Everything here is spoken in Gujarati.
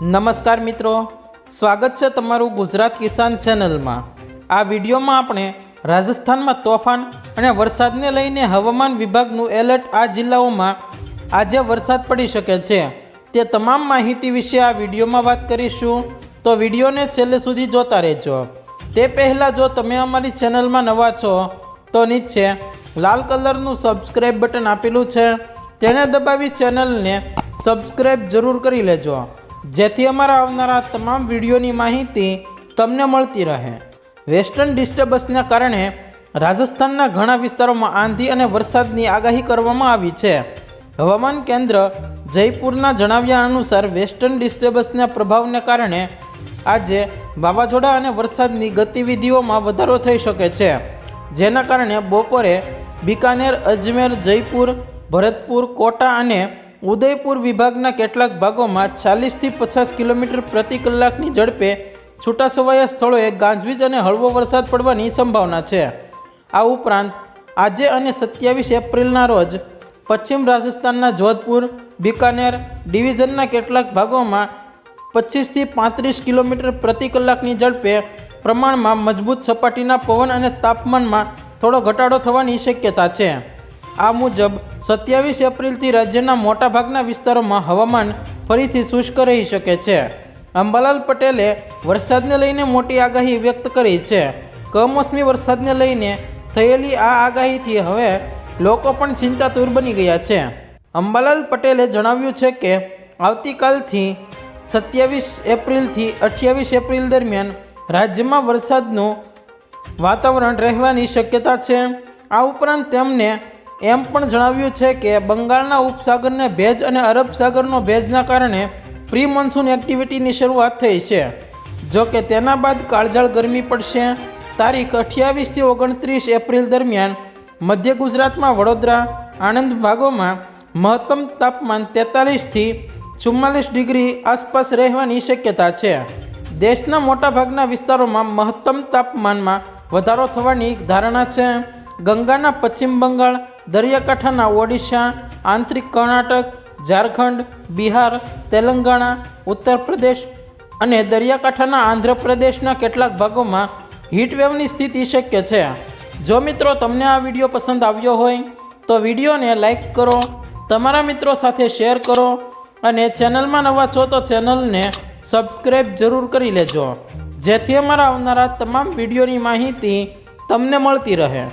નમસ્કાર મિત્રો. સ્વાગત છે તમારું ગુજરાત કિસાન ચેનલમાં. આ વિડીયોમાં આપણે રાજસ્થાનમાં તોફાન અને વરસાદને લઈને હવામાન વિભાગનું એલર્ટ આ જિલ્લાઓમાં આજે વરસાદ પડી શકે છે. તે તમામ માહિતી વિશે આ વિડીયોમાં વાત કરીશું. તો વિડીયોને છેલ્લે સુધી જોતા રહેજો. તે પહેલાં જો તમે અમારી ચેનલમાં નવા છો, તો નીચે લાલ કલરનું સબસ્ક્રાઈબ બટન આપેલું છે. તેને દબાવી ચેનલને સબસ્ક્રાઈબ જરૂર કરી લેજો. જેથી અમારા આવનારા તમામ વિડીયોની માહિતી તમને મળતી રહે. વેસ્ટર્ન ડિસ્ટર્બન્સના કારણે રાજસ્થાનના ઘણા વિસ્તારોમાં આંધી અને વરસાદની આગાહી કરવામાં આવી છે. હવામાન કેન્દ્ર જયપુરના જણાવ્યા અનુસાર વેસ્ટર્ન ડિસ્ટર્બન્સના પ્રભાવને કારણે આજે વાવાઝોડા અને વરસાદની ગતિવિધિઓમાં વધારો થઈ શકે છે. જેના કારણે બપોરે બિકાનેર, અજમેર, જયપુર, ભરતપુર, કોટા અને ઉદયપુર વિભાગના કેટલાક ભાગોમાં ચાલીસથી પચાસ કિલોમીટર પ્રતિ કલાકની ઝડપે છૂટાછવાયા સ્થળોએ ગાજવીજ અને હળવો વરસાદ પડવાની સંભાવના છે. આ ઉપરાંત, આજે અને સત્યાવીસ એપ્રિલના રોજ પશ્ચિમ રાજસ્થાનના જોધપુર, બિકાનેર ડિવિઝનના કેટલાક ભાગોમાં પચીસથી પાંત્રીસ કિલોમીટર પ્રતિ કલાકની ઝડપે પ્રમાણમાં મજબૂત સપાટીના પવન અને તાપમાનમાં થોડો ઘટાડો થવાની શક્યતા છે. આ મુજબ સત્યાવીસ એપ્રિલથી રાજ્યના મોટાભાગના વિસ્તારોમાં હવામાન ફરીથી શુષ્ક રહી શકે છે. અંબાલાલ પટેલે વરસાદને લઈને મોટી આગાહી વ્યક્ત કરી છે. કમોસમી વરસાદને લઈને થયેલી આ આગાહીથી હવે લોકો પણ ચિંતાતુર બની ગયા છે. અંબાલાલ પટેલે જણાવ્યું છે કે આવતીકાલથી સત્યાવીસ એપ્રિલથી અઠ્યાવીસ એપ્રિલ દરમિયાન રાજ્યમાં વરસાદનું વાતાવરણ રહેવાની શક્યતા છે. આ ઉપરાંત તેમને એમ પણ જણાવ્યું છે કે બંગાળના ઉપસાગરને ભેજ અને અરબ સાગરનો ભેજના કારણે પ્રી મોન્સૂન એક્ટિવિટીની શરૂઆત થઈ છે. જો કે તેના બાદ કાળઝાળ ગરમી પડશે. તારીખ અઠ્યાવીસથી ઓગણત્રીસ એપ્રિલ દરમિયાન મધ્ય ગુજરાતમાં વડોદરા, આણંદ ભાગોમાં મહત્તમ તાપમાન તેતાલીસથી ચુમ્માલીસ ડિગ્રી આસપાસ રહેવાની શક્યતા છે. દેશના મોટાભાગના વિસ્તારોમાં મહત્તમ તાપમાનમાં વધારો થવાની ધારણા છે. ગંગાના પશ્ચિમ બંગાળ દરિયાકાંઠાના ઓડિશા, આંતરિક કર્ણાટક, ઝારખંડ, બિહાર, તેલંગાણા ઉત્તર પ્રદેશ અને દરિયાકાંઠાના આંધ્રપ્રદેશના કેટલાક ભાગોમાં હીટવેવની સ્થિતિ શક્ય છે. જો મિત્રો તમને આ વીડિયો પસંદ આવ્યો હોય, તો વિડીયોને લાઈક કરો, તમારા મિત્રો સાથે શેર કરો અને ચેનલમાં નવા છો તો ચેનલને સબસ્ક્રાઈબ જરૂર કરી લેજો. જેથી અમારા આવનારા તમામ વિડીયોની માહિતી તમને મળતી રહે.